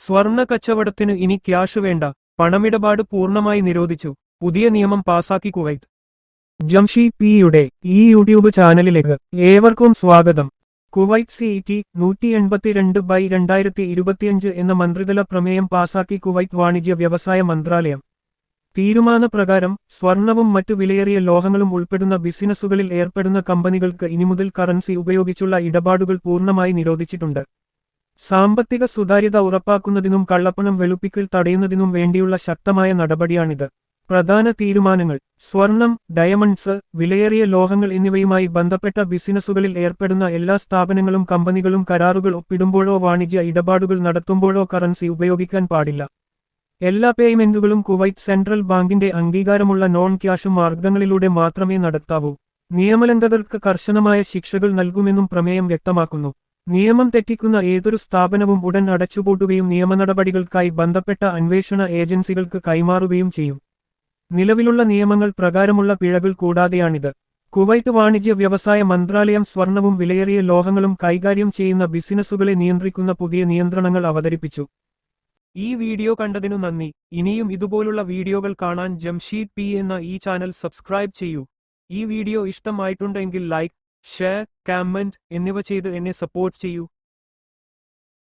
സ്വർണ കച്ചവടത്തിന് ഇനി ക്യാഷ് വേണ്ട. പണമിടപാട് പൂർണമായി നിരോധിച്ചു. പുതിയ നിയമം പാസാക്കി കുവൈറ്റ് ജംഷി പിയുടെ ഈ യൂട്യൂബ് ചാനലിലേക്ക് ഏവർക്കും സ്വാഗതം. കുവൈറ്റ് സി ടി നൂറ്റി എൺപത്തിരണ്ട് ബൈ രണ്ടായിരത്തി ഇരുപത്തിയഞ്ച് എന്ന മന്ത്രിതല പ്രമേയം പാസാക്കി കുവൈറ്റ് വാണിജ്യ വ്യവസായ മന്ത്രാലയം. തീരുമാനപ്രകാരം സ്വർണവും മറ്റു വിലയേറിയ ലോഹങ്ങളും ഉൾപ്പെടുന്ന ബിസിനസ്സുകളിൽ ഏർപ്പെടുന്ന കമ്പനികൾക്ക് ഇനി മുതൽ കറൻസി ഉപയോഗിച്ചുള്ള ഇടപാടുകൾ പൂർണമായി നിരോധിച്ചിട്ടുണ്ട്. സാമ്പത്തിക സുതാര്യത ഉറപ്പാക്കുന്നതിനും കള്ളപ്പണം വെളുപ്പിക്കൽ തടയുന്നതിനും വേണ്ടിയുള്ള ശക്തമായ നടപടിയാണിത്. പ്രധാന തീരുമാനങ്ങൾ സ്വർണം ഡയമണ്ട്സ് വിലയേറിയ ലോഹങ്ങൾ എന്നിവയുമായി ബന്ധപ്പെട്ട ബിസിനസ്സുകളിൽ ഏർപ്പെടുന്ന എല്ലാ സ്ഥാപനങ്ങളും കമ്പനികളും കരാറുകൾ ഒപ്പിടുമ്പോഴോ വാണിജ്യ ഇടപാടുകൾ നടത്തുമ്പോഴോ കറൻസി ഉപയോഗിക്കാൻ പാടില്ല. എല്ലാ പേയ്മെന്റുകളും കുവൈറ്റ് സെൻട്രൽ ബാങ്കിന്റെ അംഗീകാരമുള്ള നോൺ ക്യാഷ് മാർഗങ്ങളിലൂടെ മാത്രമേ നടത്താവൂ. നിയമലംഘകർക്ക് കർശനമായ ശിക്ഷകൾ നൽകുമെന്നും പ്രമേയം വ്യക്തമാക്കുന്നു. നിയമം തെറ്റിക്കുന്ന ഏതൊരു സ്ഥാപനവും ഉടൻ അടച്ചുപൂട്ടുകയും നിയമനടപടികൾക്കായി ബന്ധപ്പെട്ട അന്വേഷണ ഏജൻസികൾക്ക് കൈമാറുകയും ചെയ്യും. നിലവിലുള്ള നിയമങ്ങൾ പ്രകാരമുള്ള പിഴകൾ കൂടാതെയാണിത്. കുവൈറ്റ് വാണിജ്യ വ്യവസായ മന്ത്രാലയം സ്വർണവും വിലയേറിയ ലോഹങ്ങളും കൈകാര്യം ചെയ്യുന്ന ബിസിനസ്സുകളെ നിയന്ത്രിക്കുന്ന പുതിയ നിയന്ത്രണങ്ങൾ അവതരിപ്പിച്ചു. ഈ വീഡിയോ കണ്ടതിനു നന്ദി. ഇനിയും ഇതുപോലുള്ള വീഡിയോകൾ കാണാൻ ജംഷീദ് പി എന്ന ഈ ചാനൽ സബ്സ്ക്രൈബ് ചെയ്യൂ. ഈ വീഡിയോ ഇഷ്ടമായിട്ടുണ്ടെങ്കിൽ ലൈക്ക് ഷെയർ കമന്റ് എന്നിവ ചെയ്ത് എന്നെ സപ്പോർട്ട് ചെയ്യൂ.